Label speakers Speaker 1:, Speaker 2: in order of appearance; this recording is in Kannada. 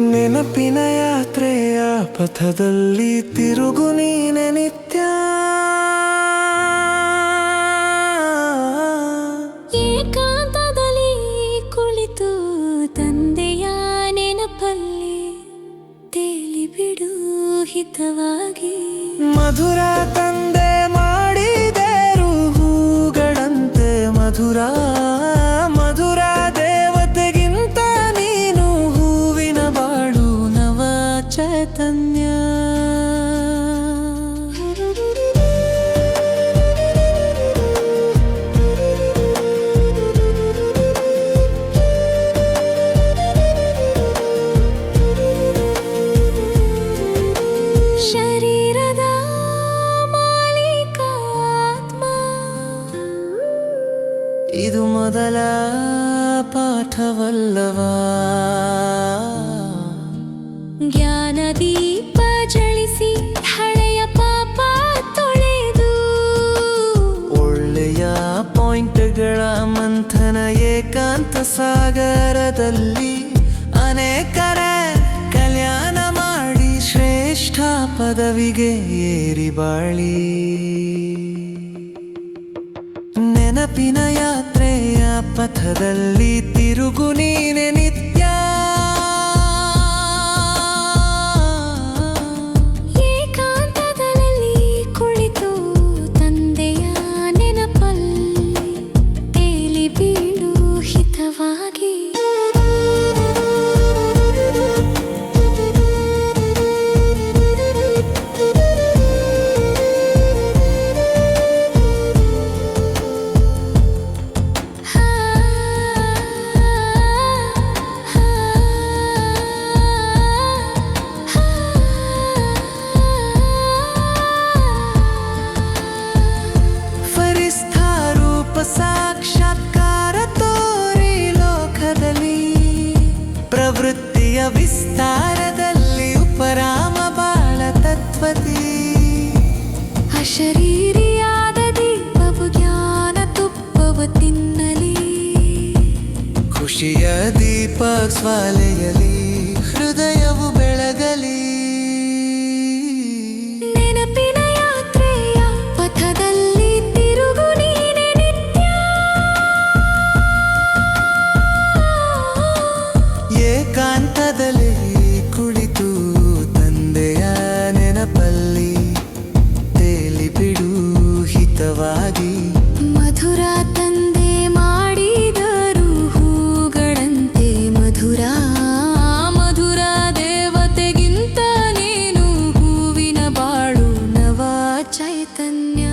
Speaker 1: ನೆನಪಿನ ಯಾತ್ರೆಯ ಪಥದಲ್ಲಿ ತಿರುಗು ನೀನೆ ನಿತ್ಯ.
Speaker 2: ಏಕಾಂತದಲ್ಲಿ ಕುಳಿತು ತಂದೆಯ ನೆನಪಲ್ಲಿ ತೇಲಿ ಬಿಡು ಹಿತವಾಗಿ.
Speaker 1: ಮಧುರ ತಂದೆ ಮಾಡಿದರು ಹೂಗಳಂತೆ ಮಧುರ ಚೈತನ್ಯ. ಇದು ಮೊದಲ ಪಾಠವಲ್ಲವಾ ಏಕಾಂತ ಸಾಗರದಲ್ಲಿ ಅನೇಕರ ಕಲ್ಯಾಣ ಮಾಡಿ ಶ್ರೇಷ್ಠ ಪದವಿಗೆ ಏರಿ ಬಾಳಿ. ನೆನಪಿನ ಯಾತ್ರೆಯ ಪಥದಲ್ಲಿ ತಿರುಗು ನೀನೆ ಸಾಕ್ಷಾತ್ಕಾರ ತೋರಿ ಲೋಕದಲ್ಲಿ. ಪ್ರವೃತ್ತಿಯ ವಿಸ್ತಾರದಲ್ಲಿ ಉಪರಾಮ ಬಾಳ ತತ್ವತಿ
Speaker 2: ಅಶರೀರಿಯಾದ ದೀಪವು ಜ್ಞಾನ ತುಪ್ಪವು ತಿನ್ನಲಿ.
Speaker 1: ಖುಷಿಯ ದೀಪ ಸ್ವಾಲೆಯಲಿ
Speaker 2: ಮಧುರ ತಂದೆ ಮಾಡಿದರು ಹೂಗಳಂತೆ. ಮಧುರ ಮಧುರ ದೇವತೆಗಿಂತ ನೀನು ಹೂವಿನ ಬಾಳು ನವ ಚೈತನ್ಯ.